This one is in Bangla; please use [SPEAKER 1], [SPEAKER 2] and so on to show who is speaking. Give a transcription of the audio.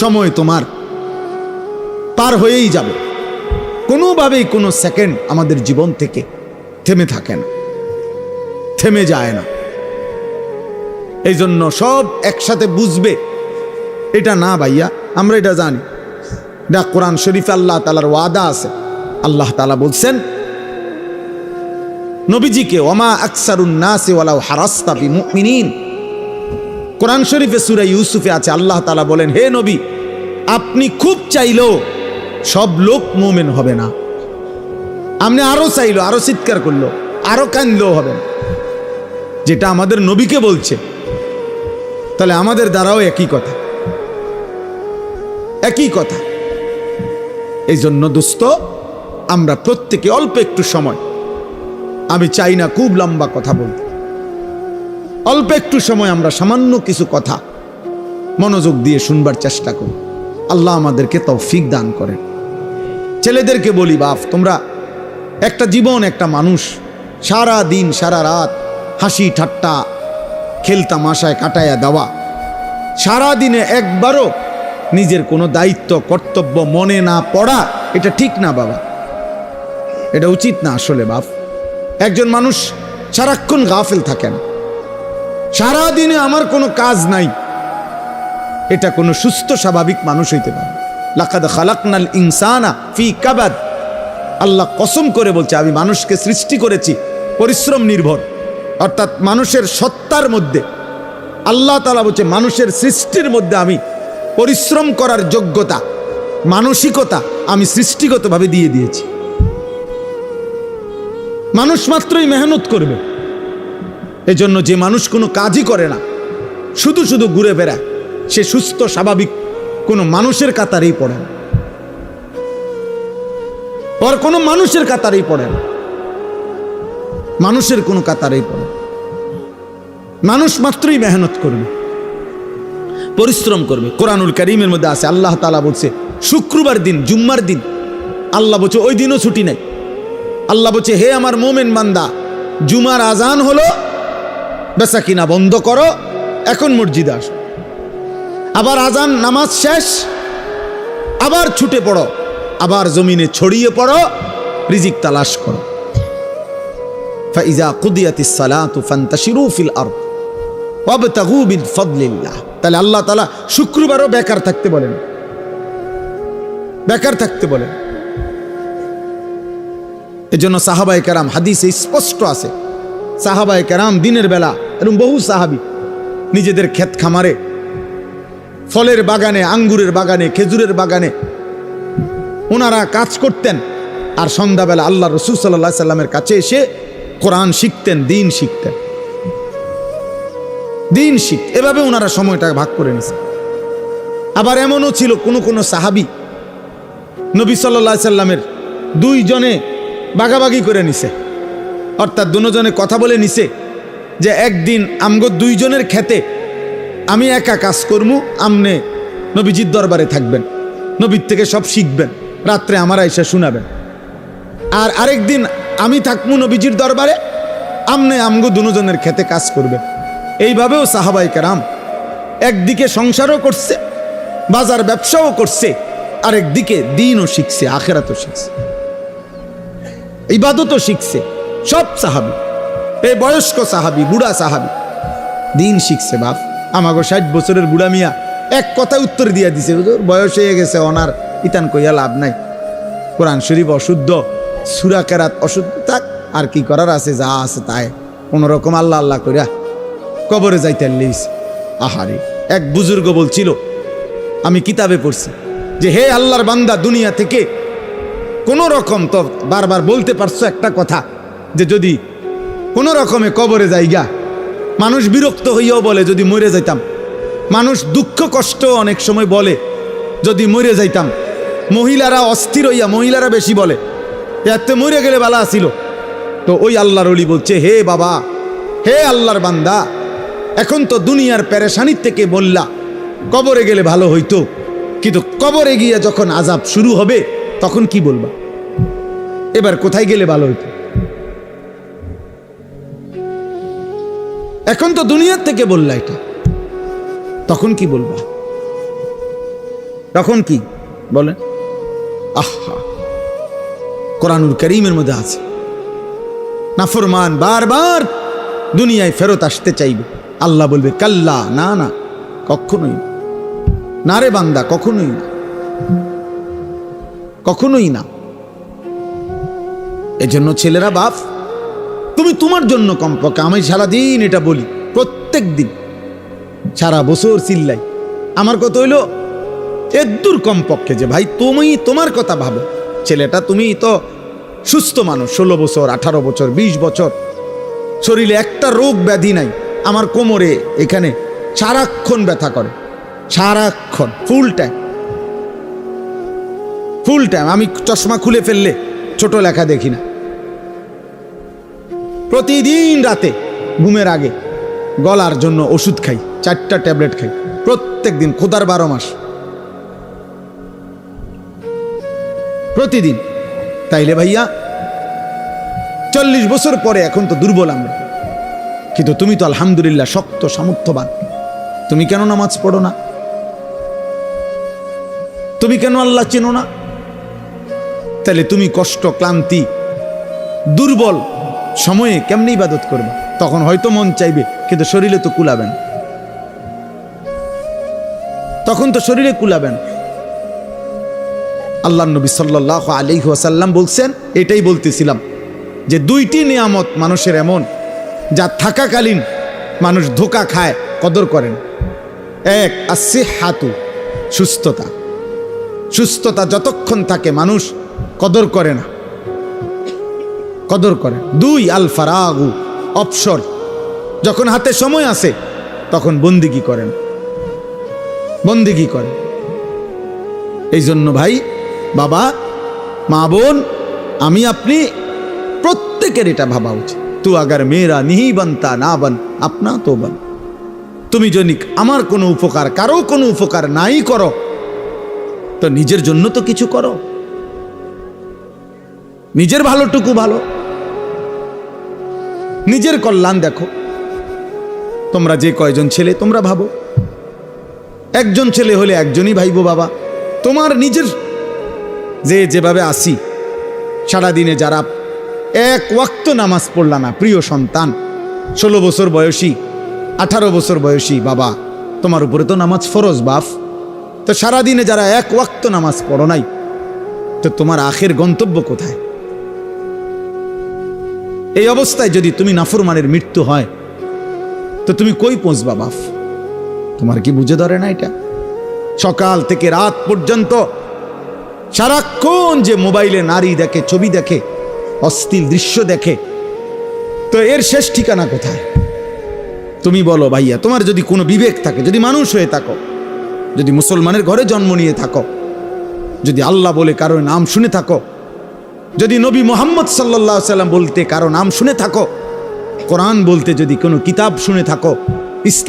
[SPEAKER 1] সময় তোমার পার হয়েই যাবে। কোনোভাবেই কোনো সেকেন্ড আমাদের জীবন থেকে থেমে থাকে না, থেমে যায় না। এই জন্য সব একসাথে বুঝবে, এটা না ভাইয়া, আমরা এটা জানি। এটা কোরআন শরীফ আল্লাহ তালার ওয়াদা আছে। আল্লাহ তালা বলছেন, নবীজিকে, ওমা আকসারুন নাসি ওয়ালাউ হারাস্তা বিমুমিনিন। কোরআন শরীফে সূরা ইউসুফে আছে, আল্লাহ তালা বলেন, হে নবী, আপনি খুব চাইলেও সব লোক মুমিন হবে না। আপনি আরও চাইলো, আরও চিৎকার করল, আরও কান্দলেও হবে। না যেটা আমাদের নবীকে বলছে। তাহলে আমাদের দ্বারাও একই কথা। একই কথা। এই জন্য দোস্ত, আমরা প্রত্যেকে অল্প একটু সময়। আমি চাই না খুব লম্বা কথা বলতে। অল্প একটু সময় আমরা সামান্য কিছু কথা মনোযোগ দিয়ে শুনবার চেষ্টা করি। আল্লাহ আমাদেরকে তৌফিক দান করেন। ছেলেদেরকে বলি, বাপ, তোমরা একটা জীবন, একটা মানুষ, সারা দিন, সারা রাত হাসি, ঠাট্টা খেলতামাশায় কাটায়া দেওয়া। সারা দিনে একবারও নিজের কোনো দায়িত্ব, কর্তব্য মনে না পড়া, এটা ঠিক না বাবা। এটা উচিত না আসলে বাপ। একজন মানুষ সারাক্ষণ গাফেল থাকেন সারা দিনে আমার কোনো কাজ নাই। এটা কোনো সুস্থ, স্বাভাবিক মানুষ হইতে পারে। লাকাদ খালাকনাল ইনসানা ফি কাবাদ। আল্লাহ কসম করে বলছে, আমি মানুষকে সৃষ্টি করেছি পরিশ্রম নির্ভর। অর্থাৎ মানুষের সত্তার মধ্যে। আল্লাহ তালা বলছে, মানুষের সৃষ্টির মধ্যে আমি পরিশ্রম করার যোগ্যতা, মানসিকতা আমি সৃষ্টিগতভাবে দিয়ে দিয়েছি। মানুষ মাত্রই মেহনত করবে। এজন্য যে মানুষ কোনো কাজই করে না, শুধু শুধু ঘুরে বেড়ায়, সে সুস্থ, স্বাভাবিক কোনো মানুষের কাতারেই পড়ে না। ওর কোনো মানুষের কাতারেই পড়ে না। মানুষের কোনো কাতারেই পড়ে। মানুষ মাত্রই মেহনত করবে, পরিশ্রম করবে। কোরআনুল করিমের মধ্যে আছে, আল্লাহ তালা বলছে, শুক্রবার দিন, জুম্মার দিন, আল্লাহ বলছে, ওই দিনও ছুটি নেই। আল্লাহ বলছে, হে আমার মোমেন বান্দা, জুমার আজান হলো বেচা কিনা বন্ধ করো, এখন মসজিদে আসো। আবার আজান নামাজ শেষ, আবার ছুটে পড়ো, আবার জমিনে ছড়িয়ে পড়ো, রিজিক তালাশ করো। ফাইজা কুদিয়াতিস সালাতু ফান্তাশিরু ফিল আরদ, ওয়াবতাগু মিন ফাদলিল্লাহ তাহলে আল্লাহ তাআলা শুক্রবারও বেকার থাকতে বলেন। বেকার থাকতে বলেন। এজন্য সাহাবায়ে কেরাম হাদিসে স্পষ্ট আছে। সাহাবায়ে কেরাম দিনের বেলা এরকম বহু সাহাবি নিজেদের ক্ষেত খামারে, ফলের বাগানে, আঙ্গুরের বাগানে, খেজুরের বাগানে ওনারা কাজ করতেন। আর সন্ধ্যাবেলা আল্লাহ রসুল সাল্লাহ সাল্লামের কাছে এসে কোরআন শিখতেন, দিন শিখতেন। দিন শিখ, এভাবে ওনারা সময়টা ভাগ করে নিছে আবার এমনও ছিল কোনো কোনো সাহাবি নবী সাল্লাহ সাল্লামের দুইজনে বাগাবাগি করে নিছে। অর্থাৎ দুজনে কথা বলে নিছে যে একদিন আমগো দুইজনের খেতে আমি একা কাজ করমু, আমনে নবীজির দরবারে থাকবেন। নবীর থেকে সব শিখবেন, রাত্রে আমার এসে শোনাবেন। আর আরেকদিন আমি থাকমু নবীজির দরবারে, আমনে আমগো দুজনের খেতে কাজ করবেন। এইভাবেও সাহাবাই কারাম একদিকে সংসারও করছে, বাজার ব্যবসাও করছে আরেকদিকে দিনও শিখছে, আখেরাতও শিখছে। ইবাদতও শিখছে। সব সাহাবি, এই বয়স্ক সাহাবি, বুড়া সাহাবি। দিন শিখছে বাপ। আমাগো ষাট বছরের বুড়া মিয়া এক কথা উত্তর দিয়ে দিছে বয়স হয়ে গেছে ওনার ইতান কইয়া লাভ নাই। কোরআন শরীফ অশুদ্ধ, সুরা কেরাত অশুদ্ধ, থাক, আর কি করার আছে, যা আছে তাই। কোন রকম আল্লাহ আল্লাহ করিয়া কবরে যাইতে লিস আহারে, এক বুজুর্গ বলছিল, আমি কিতাবে পড়ছি, যে হে আল্লাহর বান্দা, দুনিয়া থেকে কোনো রকম তো বারবার বলতে পারছ একটা কথা যে যদি কোনো রকমে কবরে যাইগা, মানুষ বিরক্ত হইয়াও বলে, যদি মরে যাইতাম। মানুষ দুঃখ কষ্ট অনেক সময় বলে, যদি মরে যাইতাম। মহিলারা অস্থির হইয়া, মহিলারা বেশি বলে, এতে মরে গেলে বালা আসিল তো ওই আল্লাহর অলি বলছে, হে বাবা, হে আল্লাহর বান্দা, এখন তো দুনিয়ার প্যারেশানির থেকে বললা, কবরে গেলে ভালো হইতো। কিন্তু কবরে গিয়ে যখন আজাব শুরু হবে, তখন কি বলবা? এবার কোথায় গেলে ভালো হইতো? এখন তো দুনিয়ার থেকে বললা এটা। তখন কি বলবা? তখন কি? বলেন। আহা। কোরআনুল করিমের মধ্যে আছে। নাফরমান বারবার দুনিয়ায় ফেরত আসতে চাইবে। আল্লাহ বলবে, কাল্লা, না না, কখনোই। না রে বান্দা, কখনোই না। কখনোই না। এজন্য ছেলেরা বাপ তুমি তোমার জন্য কমপক্ষে, আমি সারাদিন এটা বলি প্রত্যেক দিন সারা বছর চিল্লাই। আমার কথা হইল, এদ্দুর কমপক্ষে যে ভাই তুমি তোমার কথা ভাবো। ছেলেটা তুমি তো সুস্থ মানুষ, ষোলো বছর, আঠারো বছর ২০ বছর। শরীরে একটা রোগ ব্যাধি নাই। আমার কোমরে এখানে সারাক্ষণ ব্যথা করে। সারাক্ষণ ফুল টাইম ফুল টাইম আমি চশমা খুলে ফেললে ছোট লেখা দেখি না। প্রতিদিন রাতে ঘুমের আগে গলার জন্য ওষুধ খাই, চারটা ট্যাবলেট খাই, প্রত্যেক দিন খোদার বারো মাস। প্রতিদিন। তাইলে ভাইয়া, চল্লিশ বছর পরে এখন তো দুর্বল আমরা। কিন্তু তুমি তো আলহামদুলিল্লাহ শক্ত, সামর্থ্যবান। তুমি কেন নামাজ পড়ো না? তুমি কেন আল্লাহ চেনো না? তাহলে তুমি কষ্ট, ক্লান্তি, দুর্বল সময়ে কেমনি ইবাদত করবে? তখন হয়তো মন চাইবে, কিন্তু শরীরে তো কুলাবেন। তখন তো শরীরে কুলাবেন। আল্লাহ নবী সাল্লাহ আলাইহি ওয়াসাল্লাম বলছেন, এটাই বলতেছিলাম যে দুইটি নিয়ামত মানুষের এমন, যা থাকাকালীন মানুষ ধোকা খায়, কদর করেন। এক আসে হাতু সুস্থতা। সুস্থতা যতক্ষণ থাকে মানুষ কদর করে না। কদর করে। দুই, আল ফারাগু অপসর যখন হাতে সময় আসে তখন বন্দিগি করেন। বন্দিগি করেন। এই জন্য ভাই, বাবা, মা বোন, আমি, আপনি প্রত্যেকের এটা ভাবা উচিত। তু আগার মেয়েরা নিহি বানতা না বান, আপনা তো বান। তুমি যদি আমার কোনো উপকার, কারও কোনো উপকার নাই করো। তো নিজের জন্য তো কিছু করো। নিজের ভালোটুকু ভালো। নিজের কল্যাণ দেখো। তোমরা যে কয়জন ছেলে, তোমরা ভাবো। একজন ছেলে হলে একজনই ভাইবো বাবা। তোমার নিজের যে যেভাবে আসি, সারাদিনে যারা এক ওয়াক্ত নামাজ পড়লা না, প্রিয় সন্তান, ষোলো বছর বয়সী, আঠারো বছর বয়সী বাবা, তোমার উপরে তো নামাজ ফরজ বাফ তো সারাদিনে যারা এক ওয়াক্ত নামাজ পড়ো নাই, তো তোমার আখের গন্তব্য কোথায়? এই অবস্থায় যদি তুমি নাফরমানের মৃত্যু হয়, তো তুমি কই পৌঁছবা বাফ তোমার কি বুঝে ধরে না এটা? সকাল থেকে রাত পর্যন্ত সারাক্ষণ যে মোবাইলে নারী দেখে, ছবি দেখে, অস্থির দৃশ্য দেখে, তো এর শেষ ঠিকানা কোথায়? তুমি বলো ভাইয়া, তোমার যদি কোনো বিবেক থাকে, যদি মানুষ হয়ে থাকো, যদি মুসলমানের ঘরে জন্ম নিয়ে থাকো, যদি আল্লাহ বলে কারও নাম শুনে থাকো যদি নবী মোহাম্মদ সাল্লাহ সাল্লাম বলতে কারও নাম শুনে থাকো, কোরআন বলতে যদি কোনো কিতাব শুনে থাকো, ইসলাম